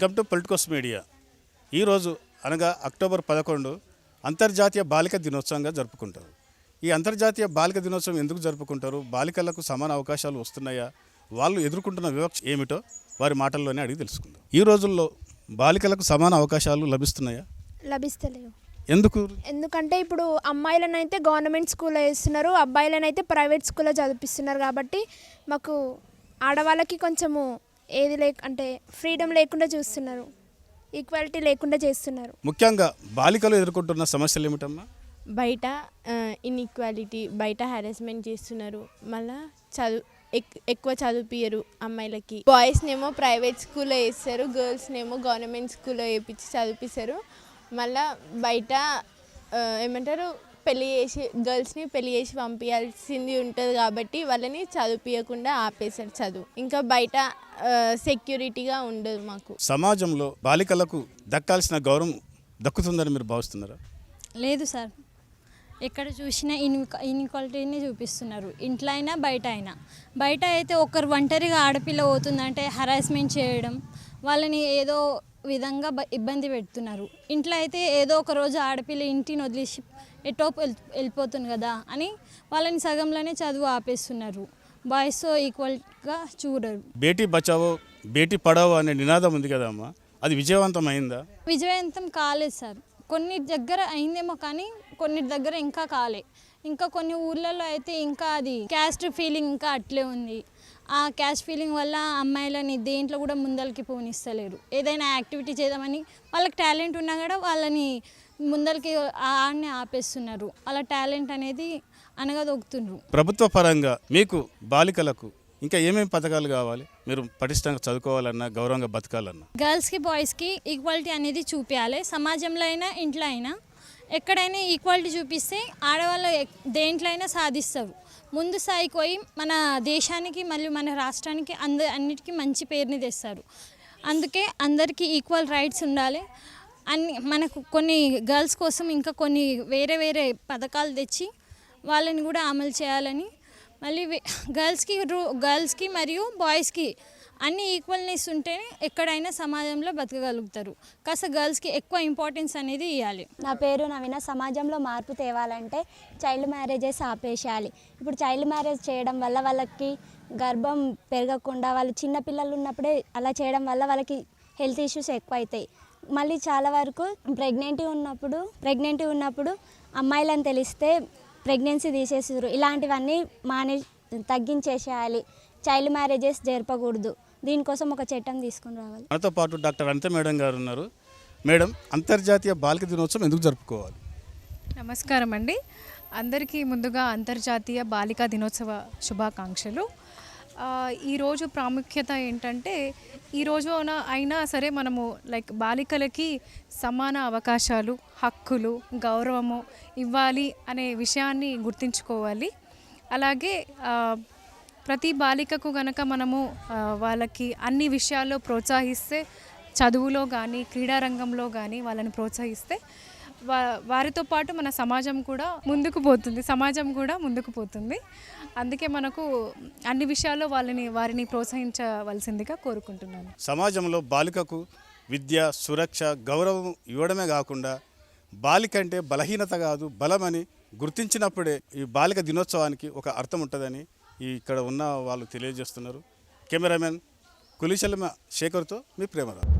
Welcome to Politicos media. ఈరోజు అనగా October పదకొండు అంతర్జాతీయ బాలిక దినోత్సవంగా జరుపుకుంటారు. ఈ అంతర్జాతీయ బాలిక దినోత్సవం ఎందుకు జరుపుకుంటారు? బాలికలకు సమాన అవకాశాలు వస్తున్నాయా? వాళ్ళు ఎదుర్కొంటున్న వివక్ష ఏమిటో వారి మాటల్లోనే అడిగి తెలుసుకుందాం. ఈ రోజుల్లో బాలికలకు సమాన అవకాశాలు లభిస్తున్నాయా? లభిస్తలేవు. ఎందుకు? ఎందుకంటే ఇప్పుడు అమ్మాయిలను అయితే గవర్నమెంట్ స్కూల్లో వేస్తున్నారు అబ్బాయిలను అయితే ప్రైవేట్ స్కూల్లో చదివిస్తున్నారు కాబట్టి మాకు ఆడవాళ్ళకి కొంచెము ఏది లేక అంటే ఫ్రీడమ్ లేకుండా చూస్తున్నారు. ఈక్వాలిటీ లేకుండా చేస్తున్నారు. ముఖ్యంగా బాలికలు ఎదుర్కొంటున్న సమస్యలు ఏమిటమ్మా? బయట ఇన్ఈక్వాలిటీ బయట హారాస్మెంట్ చేస్తున్నారు. మళ్ళా చదువు ఎక్ ఎక్కువ చదివిపియరు అమ్మాయిలకి. బాయ్స్నేమో ప్రైవేట్ స్కూల్లో వేస్తారు గర్ల్స్నేమో గవర్నమెంట్ స్కూల్లో వేయించి చదివిపిస్తారు. మళ్ళా బయట ఏమంటారు పెళ్ళి చేసి గర్ల్స్ని పెళ్ళి చేసి పంపించాల్సింది ఉంటుంది కాబట్టి వాళ్ళని చదివిపించకుండా ఆపేశారు చదువు. ఇంకా బయట సెక్యూరిటీగా ఉండదు మాకు. సమాజంలో బాలికలకు దక్కాల్సిన గౌరవం దక్కుతుందని మీరు భావిస్తున్నారా? లేదు సార్. ఎక్కడ చూసినా ఇన్ ఇన్ఈక్వాలిటీని చూపిస్తున్నారు. ఇంట్లో అయినా బయట అయినా. బయట అయితే ఒకరు ఒంటరిగా ఆడపిల్ల పోతుందంటే హరాస్మెంట్ చేయడం వాళ్ళని ఏదో విధంగా ఇబ్బంది పెడుతున్నారు. ఇంట్లో అయితే ఏదో ఒక రోజు ఆడపిల్ల ఇంటిని వదిలేసి ఎటో వెళ్- వెళ్ళిపోతుంది కదా అని వాళ్ళని సగంలోనే చదువు ఆపేస్తున్నారు. బాయ్స్తో ఈక్వల్గా చూడరు. బేటీ బచావో బేటీ పడావో అనే నినాదం ఉంది కదమ్మా అది విజయవంతమైందా విజయవంతం కాలేదు సార్. కొన్ని దగ్గర అయిందేమో కానీ కొన్ని దగ్గర ఇంకా కాలే. ఇంకా కొన్ని ఊర్లలో అయితే ఇంకా అది క్యాస్ట్ ఫీలింగ్ ఇంకా అట్లే ఉంది. ఆ క్యాస్ట్ ఫీలింగ్ వల్ల అమ్మాయిలని దేంట్లో కూడా ముందరికి పోనిస్తలేరు. ఏదైనా యాక్టివిటీ చేద్దామని వాళ్ళకి టాలెంట్ ఉన్నా కూడా వాళ్ళని ముందరికి ఆడనే ఆపేస్తున్నారు. వాళ్ళ టాలెంట్ అనేది అనగదొక్కుతుండ్రు. ప్రభుత్వ పరంగా మీకు బాలికలకు ఇంకా ఏమేమి పథకాలు కావాలి? మీరు పటిష్టంగా చదువుకోవాలన్నా గౌరవంగా బతకాలన్నా? గర్ల్స్కి బాయ్స్కి ఈక్వాలిటీ అనేది చూపించాలి సమాజంలో అయినా ఇంట్లో అయినా ఎక్కడైనా ఈక్వాలిటీ చూపిస్తే ఆడవాళ్ళు దేంట్లో అయినా సాధిస్తారు. ముందు స్థాయికి పోయి మన దేశానికి మరియు మన రాష్ట్రానికి అంద అన్నిటికీ మంచి పేరుని తెస్తారు. అందుకే అందరికీ ఈక్వల్ రైట్స్ ఉండాలి. అన్ని మనకు కొన్ని గర్ల్స్ కోసం ఇంకా కొన్ని వేరే వేరే పథకాలు తెచ్చి వాళ్ళని కూడా అమలు చేయాలని. మళ్ళీ గర్ల్స్కి రూ గర్ల్స్కి మరియు బాయ్స్కి అన్ని ఈక్వల్నెస్ ఉంటేనే ఎక్కడైనా సమాజంలో బతకగలుగుతారు. కాస్త గర్ల్స్కి ఎక్కువ ఇంపార్టెన్స్ అనేది ఇవ్వాలి నా పేరు నవీన. సమాజంలో మార్పు తేవాలంటే చైల్డ్ మ్యారేజెస్ ఆపేసేయాలి. ఇప్పుడు చైల్డ్ మ్యారేజ్ చేయడం వల్ల వాళ్ళకి గర్భం పెరగకుండా వాళ్ళు చిన్న పిల్లలు ఉన్నప్పుడే అలా చేయడం వల్ల వాళ్ళకి హెల్త్ ఇష్యూస్ ఎక్కువ అవుతాయి మళ్ళీ చాలా వరకు ప్రెగ్నెంటీ ఉన్నప్పుడు ప్రెగ్నెంటీ ఉన్నప్పుడు అమ్మాయిలని తెలిస్తే ప్రెగ్నెన్సీ తీసేసారు ఇలాంటివన్నీ మానే తగ్గించేసేయాలి. Child marriages జరపకూడదు. దీనికోసం ఒక చట్టం తీసుకుని రావాలి. మనతో పాటు డాక్టర్ అనిత మేడం గారు ఉన్నారు. మేడం అంతర్జాతీయ బాలిక దినోత్సవం ఎందుకు జరుపుకోవాలి? నమస్కారం అండి అందరికీ ముందుగా అంతర్జాతీయ బాలికా దినోత్సవ శుభాకాంక్షలు. ఈరోజు ప్రాముఖ్యత ఏంటంటే ఈ రోజున అయినా సరే మనము లైక్ బాలికలకి సమాన అవకాశాలు హక్కులు గౌరవము ఇవ్వాలి అనే విషయాన్ని గుర్తుంచుకోవాలి. అలాగే ప్రతి బాలికకు గనక మనము వాళ్ళకి అన్ని విషయాల్లో ప్రోత్సహిస్తే చదువులో కానీ క్రీడారంగంలో కానీ వాళ్ళని ప్రోత్సహిస్తే వారితో పాటు మన సమాజం కూడా ముందుకు పోతుంది. సమాజం కూడా ముందుకు పోతుంది. అందుకే మనకు అన్ని విషయాల్లో వాళ్ళని వారిని ప్రోత్సహించవలసిందిగా కోరుకుంటున్నాను. సమాజంలో బాలికకు విద్య సురక్ష గౌరవం ఇవ్వడమే కాకుండా బాలిక అంటే బలహీనత కాదు బలమని గుర్తించినప్పుడే ఈ బాలిక దినోత్సవానికి ఒక అర్థం ఉంటుందని ఇక్కడ ఉన్న వాళ్ళు తెలియజేస్తున్నారు. కెమెరామెన్ కులిశలమ శేఖర్తో మీ Premarao.